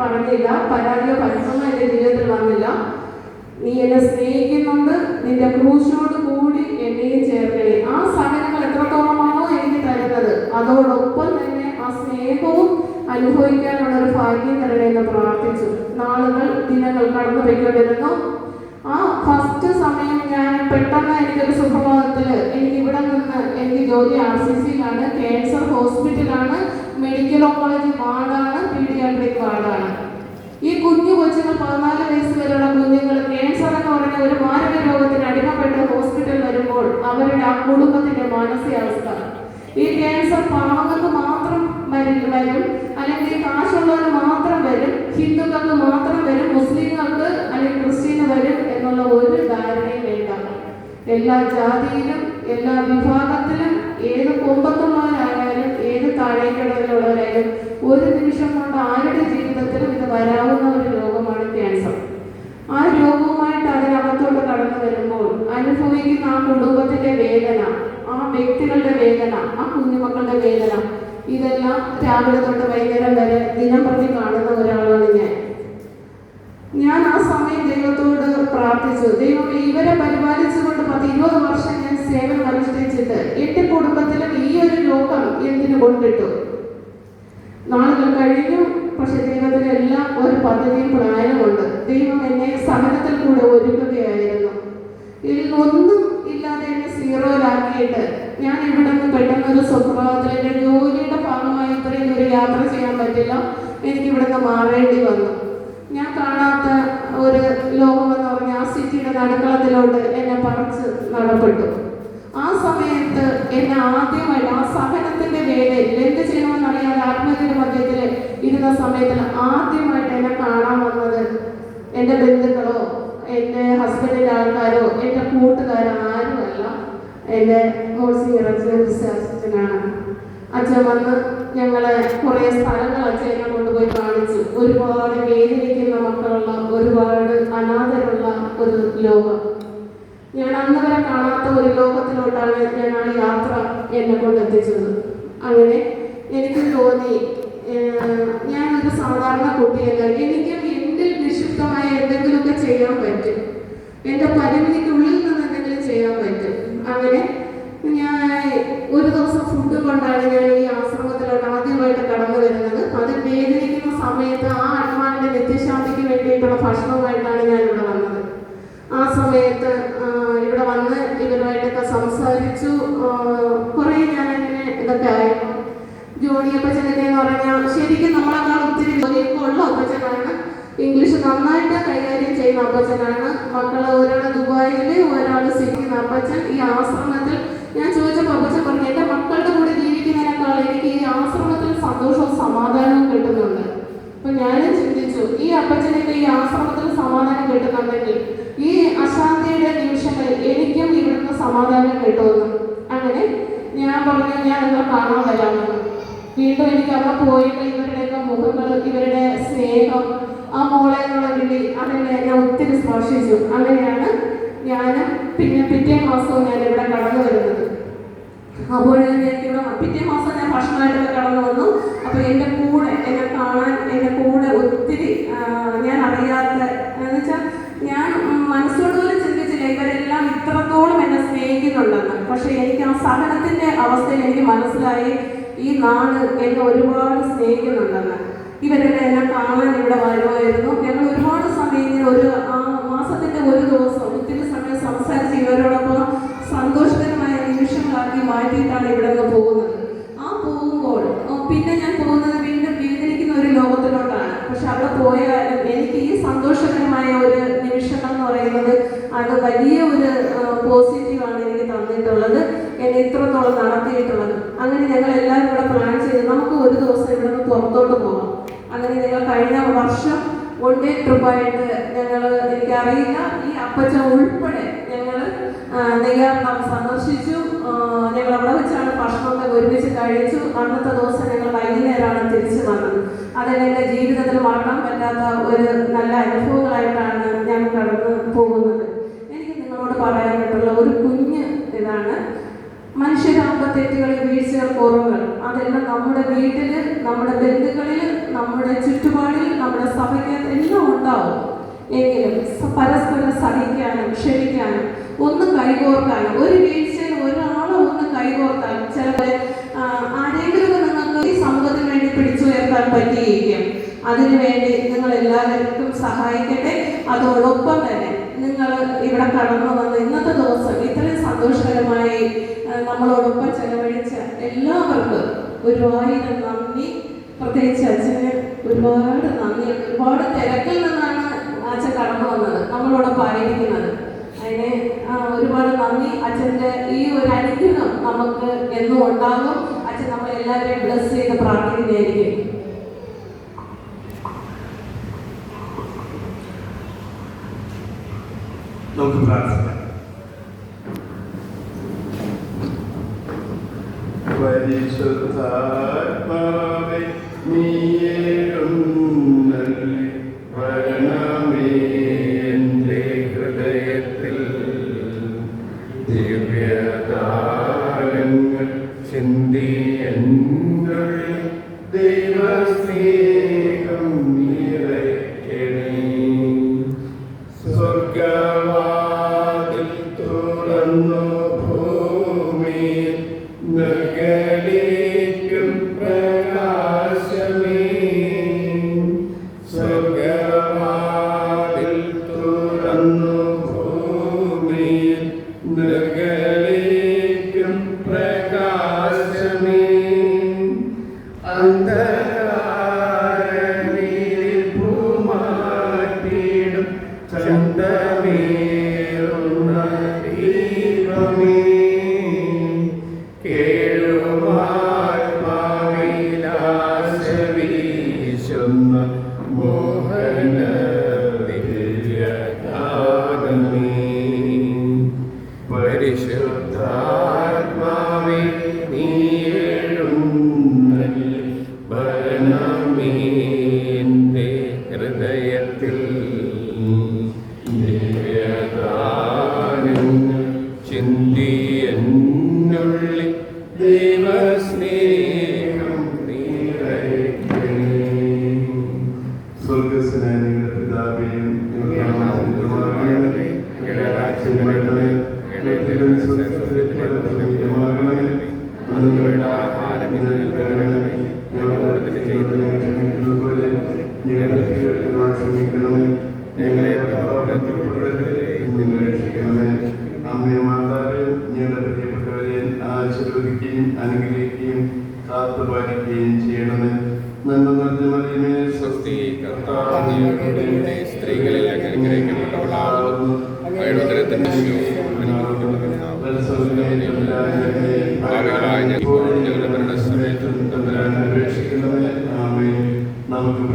പറഞ്ഞില്ല പരാതിയോ പരിശ്രമം എന്റെ ജീവിതത്തിൽ വന്നില്ല. നീ എന്നെ സ്നേഹിക്കുന്നുണ്ട് നിന്റെ ക്രൂശോട് കൂടി എന്നെയും ചേർക്കണേ. ആ സഹനങ്ങൾ എത്രത്തോളമാണോ എനിക്ക് തരുന്നത് അതോടൊപ്പം തന്നെ ആ സ്നേഹവും അനുഭവിക്കാനുള്ള ഒരു ഭാഗ്യം തരണേ എന്ന് പ്രാർത്ഥിച്ചു. നാളുകൾ ദിനങ്ങൾ കടന്നു പോയിക്കൊണ്ടിരുന്നു. ആ ഫസ്റ്റ് സമയം ഞാൻ പെട്ടെന്ന് എനിക്കൊരു സുപ്രഭാതത്തിൽ എനിക്ക് ഇവിടെ നിന്ന് എനിക്ക് ജോലി ആർ സി സിയിലാണ് ക്യാൻസർ ഹോസ്പിറ്റലാണ് മെഡിക്കൽ ഓക്കോളജി വാർഡാണ് പീഡിയാട്രിക് വാർഡാണ്. ഈ കുഞ്ഞു കൊച്ചുങ്ങൾ പതിനാല് വയസ്സ് വരെയുള്ള കുഞ്ഞുങ്ങൾ ക്യാൻസർ എന്ന് പറയുന്ന ഒരു മാരക രോഗത്തിന് അടിമപ്പെട്ട് ഹോസ്പിറ്റലിൽ വരുമ്പോൾ അവരുടെ ആ കുടുംബത്തിന്റെ മാനസികാവസ്ഥ. ഈ ക്യാൻസർ പാവങ്ങൾക്ക് മാത്രം വരും അല്ലെങ്കിൽ കാശുള്ളവർ മാത്രം വരും ഹിന്ദുക്കൾക്ക് മാത്രം വരും മുസ്ലിങ്ങൾക്ക് അല്ലെങ്കിൽ ക്രിസ്ത്യന് വരും എന്നുള്ള ഒരു ധാരണയും വേണ്ട. എല്ലാ ജാതിയിലും എല്ലാ വിഭാഗത്തിലും ഏത് കുമ്പത്തുള്ളവരായാലും ഏത് താഴേക്കിടയിലുള്ളവരായാലും ഒരു നിമിഷം കൊണ്ട് ആരുടെ ജീവിതത്തിലും ഇത് വരാവുന്ന ഒരു രോഗമാണ് ക്യാൻസർ. ആ രോഗവുമായിട്ട് അതിനകത്തോട്ട് കടന്നു വരുമ്പോൾ അനുഭവിക്കുന്ന ആ കുടുംബത്തിന്റെ വേദന ആ വ്യക്തികളുടെ വേദന ആ കുഞ്ഞുമക്കളുടെ വേദന ഇതെല്ലാം രാവിലെ തൊട്ട് വൈകുന്നേരം വരെ ദിനം പ്രതി കാണുന്ന ഒരാളാണ് ഞാൻ. ഞാൻ ആ സമയം ദൈവത്തോട് പ്രാർത്ഥിച്ചു. ദൈവം ഇവരെ പരിപാലിച്ചുകൊണ്ട് പത്ത് ഇരുപത് വർഷം ഞാൻ സേവനം അനുഷ്ഠിച്ചിട്ട് എന്റെ കുടുംബത്തിലും ഈ ഒരു ലോകം എന്തിനു കൊണ്ടിട്ടു? നാളുകൾ കഴിഞ്ഞു പക്ഷെ ദൈവത്തിന് എല്ലാം ഒരു പദ്ധതിയും പ്ലാനുമുണ്ട് ദൈവം എന്നെ സഹനത്തിൽ കൂടെ ഒരുക്കുകയായിരുന്നു. ഇതിൽ ഒന്നും ഇല്ലാതെ എന്നെ സീറോയിലാക്കിയിട്ട് ഞാൻ ഇവിടെ നിന്ന് പെട്ടെന്ന് ഒരു സുപ്രഭാതത്തിൽ എന്റെ ജോലിയുടെ ഭാഗമായി ഇത്രയും ഒരു യാത്ര ചെയ്യാൻ പറ്റില്ല. എനിക്ക് ഇവിടെ നിന്ന് മാറേണ്ടി വന്നു. ഞാൻ കാണാത്ത ഒരു ലോകമെന്ന് പറഞ്ഞ ആ സിറ്റിയുടെ നടുക്കളത്തിലോട്ട് എന്നെ പറിച്ച് നടപ്പെട്ടു. ആ സമയത്ത് എന്നെ ആദ്യമായിട്ട് ആ സഹനത്തിന്റെ വേലയിൽ എന്ത് ചെയ്യണമെന്ന് അറിയാതെ ആത്മഹത്യയുടെ മധ്യത്തിൽ ഇരുന്ന സമയത്തിൽ ആദ്യമായിട്ട് എന്നെ കാണാൻ വന്നത് എന്റെ ബന്ധുക്കളോ എന്റെ ഹസ്ബൻഡിന്റെ ആൾക്കാരോ എന്റെ കൂട്ടുകാരോ ആരുമല്ല എന്റെ മോൾസിംഗ് അച്ഛനാണ് അച്ഛൻ വന്ന് ഞങ്ങളെ കുറേ സ്ഥലങ്ങൾ അച്ഛനെ കൊണ്ടുപോയി കാണിച്ചു ഒരുപാട് വേദനിക്കുന്ന മക്കളുള്ള ഒരുപാട് അനാഥരുള്ള ഒരു ലോകം ഞാൻ അന്ന് വരെ കാണാത്ത ഒരു ലോകത്തിലോട്ടാണ് ഞാൻ ആ യാത്ര കൊണ്ടെത്തിച്ചത് അങ്ങനെ എനിക്ക് തോന്നി ഞാൻ ഒരു സാധാരണ കുട്ടിയല്ല. എനിക്കും എന്തിൽ നിക്ഷിപ്തമായ എന്തെങ്കിലുമൊക്കെ ചെയ്യാൻ പറ്റും. എന്റെ പരിമിതിക്കുള്ളിൽ നിന്ന് എന്തെങ്കിലും ചെയ്യാൻ പറ്റും. അങ്ങനെ ഞാൻ ഒരു ദിവസം ഫുഡ് കൊണ്ടാണ് ഞാൻ ഈ ആശ്രമത്തിലോട്ട് ആദ്യമായിട്ട് കടന്നു വരുന്നത്. അത് വേദനിക്കുന്ന സമയത്ത് ആ ആത്മാവിന്റെ നിത്യശാന്തിക്ക് വേണ്ടിയിട്ടുള്ള ഭക്ഷണവുമായിട്ടാണ് ഞാൻ ഇവിടെ വന്നത്. ആ സമയത്ത് ഇവിടെ വന്ന് ഇവരുമായിട്ടൊക്കെ സംസാരിച്ചു. ഇതൊക്കെ ആയിരുന്നു ജോണി അപ്പച്ചനൊക്കെ എന്ന് പറഞ്ഞാൽ ശരിക്കും നമ്മളെക്കാൾ ഒത്തിരി ജോലിയൊക്കെ ഉള്ള അപ്പച്ചനാണ്. ഇംഗ്ലീഷ് നന്നായിട്ട് കൈകാര്യം ചെയ്യുന്ന അപ്പച്ചനാണ്. മക്കൾ ഒരാൾ ദുബായിൽ ഒരാൾ സിറ്റിന്ന് അപ്പച്ചൻ ഈ ആശ്രമത്തിൽ ഞാൻ ചോദിച്ചപ്പോൾ അപ്പച്ചൻ പറഞ്ഞു എന്റെ മക്കളുടെ കൂടെ ജീവിക്കുന്നതിനേക്കാൾ എനിക്ക് ഈ ആശ്രമത്തിൽ സന്തോഷവും സമാധാനവും കിട്ടുന്നുണ്ട്. അപ്പൊ ഞാനും ചിന്തിച്ചു ഈ അപ്പച്ചനൊക്കെ ഈ ആശ്രമത്തിൽ സമാധാനം കിട്ടുന്നുണ്ടെങ്കിൽ ഈ അശാന്തിയുടെ നിമിഷങ്ങളിൽ എനിക്കും ഇവിടുന്ന് സമാധാനം കിട്ടുമെന്ന്. ഞാൻ പറഞ്ഞു ഞാൻ നിങ്ങളെ കാണാൻ വരാമെന്ന് വീണ്ടും എനിക്ക് അവിടെ പോയിട്ട് ഇവരുടെയൊക്കെ മുഖങ്ങൾ ഇവരുടെ സ്നേഹം ആ മോളെ എന്നുള്ള വിളി അതെന്നെ എന്നെ ഒത്തിരി സ്പർശിച്ചു. അങ്ങനെയാണ് ഞാൻ പിന്നെ പിറ്റേ മാസവും ഞാൻ ഇവിടെ കടന്നു വരുന്നത്. അപ്പോൾ എനിക്ക് ഇവിടെ പിറ്റേ മാസം ഞാൻ ഭക്ഷണമായിട്ടൊക്കെ കടന്നു വന്നു. അപ്പോൾ എന്റെ കൂടെ എന്നെ കാണാൻ എന്റെ കൂടെ ഒത്തിരി ഞാൻ അറിയാത്ത എന്ന് വെച്ചാൽ ഞാൻ പക്ഷെ എനിക്ക് ആ സഹനത്തിന്റെ അവസ്ഥയിൽ എനിക്ക് മനസ്സിലായി. ഈ നാട് എന്നെ ഒരുപാട് സ്നേഹിക്കുന്നുണ്ടെന്ന്. ഇവരെല്ലാം എന്നെ കാണാൻ ഇവിടെ വരുമായിരുന്നു. ഞങ്ങൾ ഒരുപാട് സമയം ഒരു ആ മാസത്തിന്റെ ഒരു ദിവസം ഒത്തിരി സമയം സംസാരിച്ച് ഇവരോടൊപ്പം സന്തോഷകരമായ നിമിഷങ്ങളാക്കി മാറ്റിയിട്ടാണ് ഇവിടെ നിന്ന് പോകുന്നത്. ആ പോകുമ്പോൾ പിന്നെ ഞാൻ പോകുന്നത് വീണ്ടും വേദനിക്കുന്ന ഒരു ലോകത്തിലോട്ടാണ്. പക്ഷെ അവിടെ പോയാലും എനിക്ക് ഈ സന്തോഷകരമായ ഒരു നിമിഷങ്ങൾ എന്ന് പറയുന്നത് അത് വലിയ ഒരു അങ്ങനെ ഞങ്ങൾ എല്ലാവരും കൂടെ പ്ലാൻ ചെയ്ത്. നമുക്ക് ഒരു ദിവസം ഇവിടെ നിന്ന് പുറത്തോട്ട് പോകാം അങ്ങനെ ഞങ്ങൾ കഴിഞ്ഞ വർഷം വൺ ഡേ ട്രിപ്പായിട്ട് ഞങ്ങൾ എനിക്കറിയില്ല ഈ അപ്പച്ച ഉൾപ്പെടെ ഞങ്ങൾ നെയ്യാർ സന്ദർശിച്ചു. ഞങ്ങൾ അവിടെ വെച്ചാണ് ഭക്ഷണമൊക്കെ ഒരുമിച്ച് കഴിച്ചു. അന്നത്തെ ദിവസം ഞങ്ങൾ വൈകുന്നേരമാണ് തിരിച്ചു വന്നത്. അതെന്നെ എന്റെ ജീവിതത്തിൽ മറക്കാൻ പറ്റാത്ത ഒരു നല്ല അനുഭവങ്ങളായിട്ടാണ് ഞാൻ കടന്നു പോകുന്നത് എനിക്ക് നിങ്ങളോട് പറയാനായിട്ടുള്ള ഒരു കുഞ്ഞ് ഇതാണ് മനുഷ്യരാകുമ്പോൾ തെറ്റുകൾ വീഴ്ചകൾ കുറവുകൾ അതെല്ലാം നമ്മുടെ വീട്ടിൽ നമ്മുടെ ബന്ധുക്കളിൽ നമ്മുടെ ചുറ്റുപാടിൽ നമ്മുടെ സഭയ്ക്കകത്ത് എല്ലാം ഉണ്ടാവും. എങ്കിലും പരസ്പരം സഹിക്കാനും ക്ഷമിക്കാനും ഒന്ന് കൈകോർക്കാനും ഒരു വീഴ്ചയിൽ ഒരാളെ ഒന്ന് കൈകോർക്കാനും ചിലപ്പോൾ ആരെങ്കിലും നിങ്ങൾക്ക് ഈ സമൂഹത്തിന് വേണ്ടി പിടിച്ചുയർത്താൻ പറ്റിയിരിക്കും. അതിനുവേണ്ടി നിങ്ങൾ എല്ലാവർക്കും സഹായിക്കട്ടെ. അതോടൊപ്പം തന്നെ നിങ്ങൾ ഇവിടെ കടന്നു വന്ന് ഇന്നത്തെ ദിവസം ഇത്രയും സന്തോഷകരമായി നമ്മളോടൊപ്പം ചെലവഴിച്ച എല്ലാവർക്കും ഒരുപായിരം നന്ദി. പ്രത്യേകിച്ച് അച്ഛന് ഒരുപാട് നന്ദി. ഒരുപാട് തിരക്കിൽ നിന്നാണ് അച്ഛൻ കടന്നു വന്നത്. നമ്മളോടൊപ്പം ആയിരിക്കുന്നത്. അതിനെ ഒരുപാട് നന്ദി. അച്ഛന്റെ ഈ ഒരു അനുഗ്രഹം നമുക്ക് എന്നും ഉണ്ടാകും. അച്ഛൻ നമ്മളെ എല്ലാവരെയും ബ്ലസ് ചെയ്ത് പ്രാർത്ഥിക്കുന്നതായിരിക്കും നമുക്ക് പ്രാർത്ഥിക്കാം. Sutta. 안 될까 ഞങ്ങളുടെ ആഹാരം ഇന്ന് തരണമേ ഞങ്ങളോട് തെറ്റ് ചെയ്യുന്നതുപോലെ ഞങ്ങളുടെ ക്ഷമിക്കണമേ ഞങ്ങളെ രക്ഷിക്കണമേ. അമ്മേ മാതാവേ ഞങ്ങളുടെ പ്രിയപ്പെട്ടവരെ ആശീർവദിക്കുകയും അനുഗ്രഹിക്കുകയും കാത്തുപാലിക്കുകയും ചെയ്യണമേ. നന്മ നിറഞ്ഞ മറിയമേ സ്വസ്തി കർത്താവ് സ്ത്രീകളിൽ അനുഗ്രഹിക്കപ്പെട്ടവളാകുന്നു ഉദരത്തിന്റെ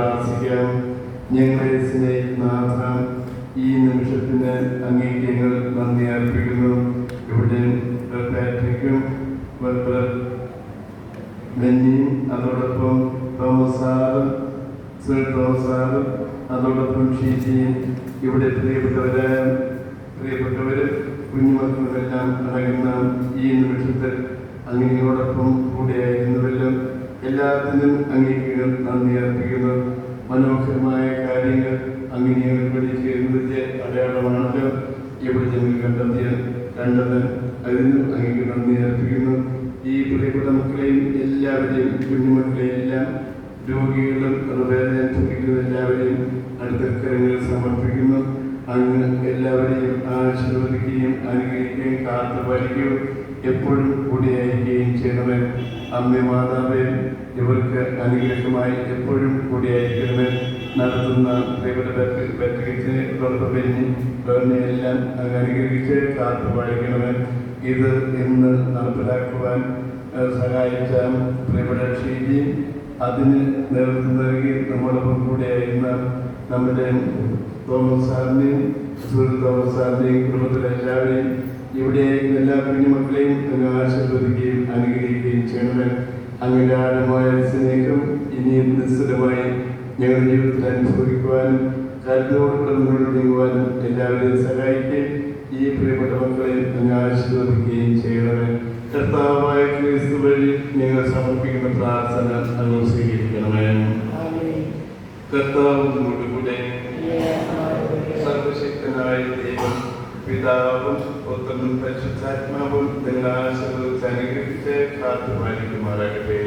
പ്രാർത്ഥിക്കാം ഞങ്ങളെ സ്നേഹിക്കുന്ന ഈ നിമിഷത്തിന് അങ്ങേക്ക് ഞങ്ങൾ നന്ദി അർപ്പിക്കുന്നു. ഇവിടെ പാട്രിക്കും ബെന്നിയും അതോടൊപ്പം തോമസാറും സർ തോമസ് സാറും അതോടൊപ്പം ഷീജിയും ഇവിടെ പ്രിയപ്പെട്ടവരായ പ്രിയപ്പെട്ടവരും കുഞ്ഞുമക്കളുമെല്ലാം അടങ്ങുന്ന ഈ നിമിഷത്തിൽ അങ്ങനെയോടൊപ്പം കൂടെയായിരുന്നുവെല്ലാം. എല്ലാത്തിനും അങ്ങേക്ക് നന്ദി അർപ്പിക്കുന്നു. മനോഹരമായ കാര്യങ്ങൾ അങ്ങനെ ഇവിടെ ചെയ്യുന്നതിന്റെ അടയാളമാണല്ലോ. ഇവിടെ ഞങ്ങൾ കണ്ടെത്തിയ കണ്ടത് അതിന് അങ്ങനെ നന്ദി അർപ്പിക്കുന്നു. ഈ പ്രിയപ്പെട്ട മക്കളെയും എല്ലാവരെയും കുഞ്ഞുമക്കളെയും എല്ലാം രോഗികളും വേദന അനുഭവിക്കുന്ന എല്ലാവരെയും അടുത്ത കരങ്ങളിൽ സമർപ്പിക്കുന്നു. അങ്ങ് എല്ലാവരെയും ആശീർവദിക്കുകയും അനുഗ്രഹിക്കുകയും കാത്തു പാലിക്കുകയും എപ്പോഴും കൂടിയായിരിക്കുകയും ചെയ്യണമേ. അമ്മ മാതാവേ ഇവർക്ക് അനുഗ്രഹമായി എപ്പോഴും കൂടിയായിരിക്കണമേ. നടത്തുന്ന തുടർന്ന് എല്ലാം അനുഗ്രഹിച്ച് കാത്തു പാലിക്കണമേ. ഇത് ഇന്ന് നടപ്പിലാക്കുവാൻ സഹായിച്ച പ്രിയപ്പെട്ട അതിന് നേതൃത്വം നൽകി നമ്മളൊപ്പം കൂടിയായിരുന്ന നമ്മുടെ തോമസ് സാറിനെയും സുഹൃത്ത് തോമസ് സാറിനെയും കുടുംബത്തിലെ എല്ലാവരെയും ഇവിടെ എല്ലാ കുഞ്ഞുമക്കളെയും ആശീർവദിക്കുകയും അനുഗ്രഹിക്കുകയും ചെയ്യണമേ. അങ്ങനെ ആഴമായ സ്നേഹം ഇനിയും നിസ്സരമായി ഞങ്ങളുടെ ജീവിതത്തിൽ അനുഭവിക്കുവാനും മുന്നോട്ട് നീങ്ങുവാനും എല്ലാവരെയും സഹായിക്കുകയും ഈ പ്രിയപ്പെട്ട മക്കളെ അങ്ങ് ആശീർവദിക്കുകയും ചെയ്യണമേ. കർത്താവായ ക്രിസ്തു വഴി ഞങ്ങൾ സമർപ്പിക്കുന്ന പ്രാർത്ഥന അങ്ങ് സ്വീകരിക്കണമേ. നിങ്ങളുടെ കൂടെ. സർവശക്തനായ ദൈവം പിതാവും ప్రభుత్వం പരിശുദ്ധാത്മാവും എല്ലാ ചെറുത് അനുഗ്രഹിച്ച് കാത്തുമായിരിക്കുമാറാകട്ടെ